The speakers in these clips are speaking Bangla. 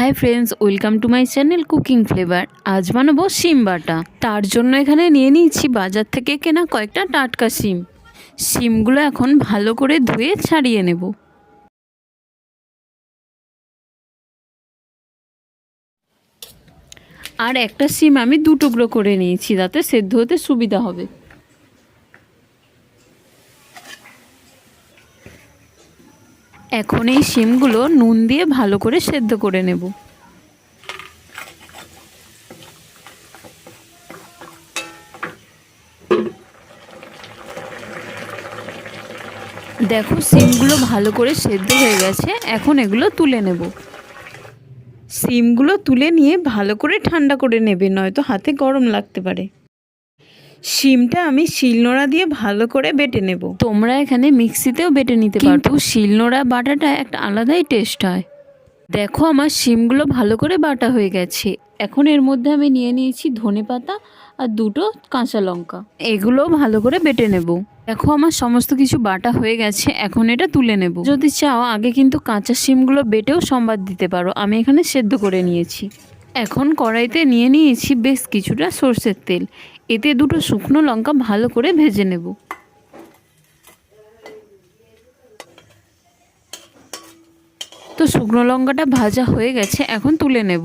Hi friends, welcome to my channel cooking flavour. আজ বানাবো শিম বাটা। তার জন্য এখানে নিয়ে নিয়েছি বাজার থেকে কেনা কয়েকটা টাটকা শিম। শিমগুলো এখন ভালো করে ধুয়ে ছাড়িয়ে নেব। আর একটা শিম আমি দু টুকরো করে নিয়েছি, যাতে সেদ্ধ হতে সুবিধা হবে। এখন এই শিমগুলো নুন দিয়ে ভালো করে সেদ্ধ করে নেব। দেখো সিমগুলো ভালো করে সেদ্ধ হয়ে গেছে, এখন এগুলো তুলে নেব। সিমগুলো তুলে নিয়ে ভালো করে ঠান্ডা করে নেবে, নয়তো হাতে গরম লাগতে পারে। শিমটা আমি শিলনোড়া দিয়ে ভালো করে বেটে নেব। তোমরা এখানে মিক্সিতেও বেটে নিতে পারো। কিন্তু শিলনোড়া বাটাটা একটা আলাদাই টেস্ট হয়। দেখো আমার শিমগুলো ভালো করে বাটা হয়ে গেছে। এখন এর মধ্যে আমি নিয়ে নিয়েছি ধনে পাতা আর দুটো কাঁচা লঙ্কা। এগুলো ভালো করে বেটে নেব। দেখো আমার সমস্ত কিছু বাটা হয়ে গেছে এখন এটা তুলে নেব। যদি চাও আগে কিন্তু কাঁচা শিমগুলো বেটেও সম্বাদ দিতে পারো। আমি এখানে সেদ্ধ করে নিয়েছি। এখন কড়াইতে নিয়ে নিয়েছি বেশ কিছুটা সর্ষের তেল। এতে দুটো শুকনো লঙ্কা ভালো করে ভেজে নেব। তো শুকনো লঙ্কাটা ভাজা হয়ে গেছে, এখন তুলে নেব।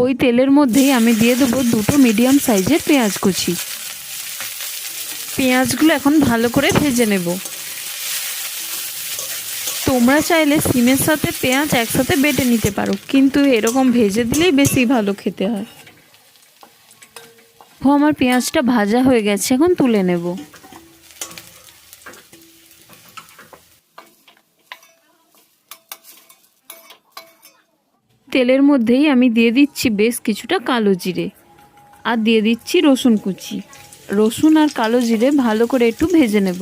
ওই তেলের মধ্যেই আমি দিয়ে দেবো দুটো মিডিয়াম সাইজের পেঁয়াজ কুচি। পেঁয়াজগুলো এখন ভালো করে ভেজে নেব। তোমরা চাইলে সিমের সাথে পেঁয়াজ একসাথে বেটে নিতে পারো, কিন্তু এরকম ভেজে দিলেই বেশি ভালো খেতে হয়। ও আমার পেঁয়াজটা ভাজা হয়ে গেছে, এখন তুলে নেব। তেলের মধ্যেই আমি দিয়ে দিচ্ছি বেশ কিছুটা কালো জিরে, আর দিয়ে দিচ্ছি রসুন কুচি। রসুন আর কালো জিরে ভালো করে একটু ভেজে নেব।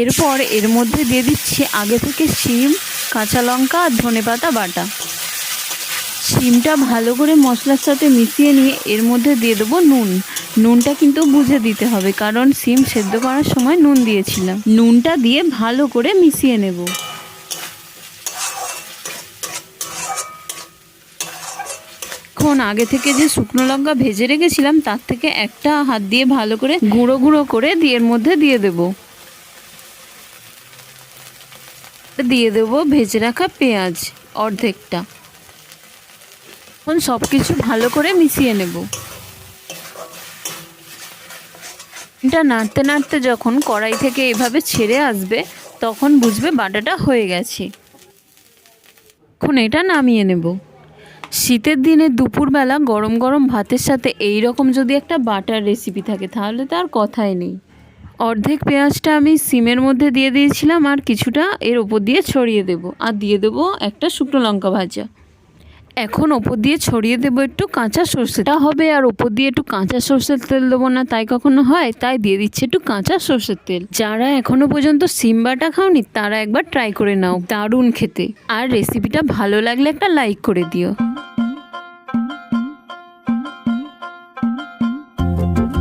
এরপর এর মধ্যে দিয়ে দিচ্ছি আগে থেকে শিম, কাঁচা লঙ্কা আর ধনেপাতা বাটা। শিমটা ভালো করে মশলার সাথে মিশিয়ে নিয়ে এর মধ্যে দিয়ে দেবো নুন। নুনটা কিন্তু বুঝে দিতে হবে, কারণ শিম সেদ্ধ করার সময় নুন দিয়েছিলাম। নুনটা দিয়ে ভালো করে মিশিয়ে নেব। এখন আগে থেকে যে শুকনো লঙ্কা ভেজে রেখেছিলাম, তার থেকে একটা হাত দিয়ে ভালো করে গুঁড়ো গুঁড়ো করে দিয়ে এর মধ্যে দিয়ে দেব। দিয়ে দেবো ভেজে রাখা পেঁয়াজ অর্ধেকটা। এখন সব কিছু ভালো করে মিশিয়ে নেব। এটা নাড়তে নাড়তে যখন কড়াই থেকে এভাবে ছেড়ে আসবে, তখন বুঝবে বাটাটা হয়ে গেছে। এখন এটা নামিয়ে নেব। শীতের দিনে দুপুরবেলা গরম গরম ভাতের সাথে এই রকম যদি একটা বাটার রেসিপি থাকে, তাহলে তো আর কথাই নেই। অর্ধেক পেঁয়াজটা আমি সিমের মধ্যে দিয়ে দিয়েছিলাম আর কিছুটা এর ওপর দিয়ে ছড়িয়ে দেব। আর দিয়ে দেবো একটা শুকনো লঙ্কা ভাজা। এখন ওপর দিয়ে ছড়িয়ে দেবো একটু কাঁচা সর্ষেটা হবে, আর ওপর দিয়ে একটু কাঁচা সর্ষের তেল দেবো না, তাই কখনো হয়? তাই দিয়ে দিচ্ছে একটু কাঁচা সর্ষের তেল। যারা এখনও পর্যন্ত সিম্বাটা খাওনি, তারা একবার ট্রাই করে নাও, দারুণ খেতে। আর রেসিপিটা ভালো লাগলে একটা লাইক করে দিও।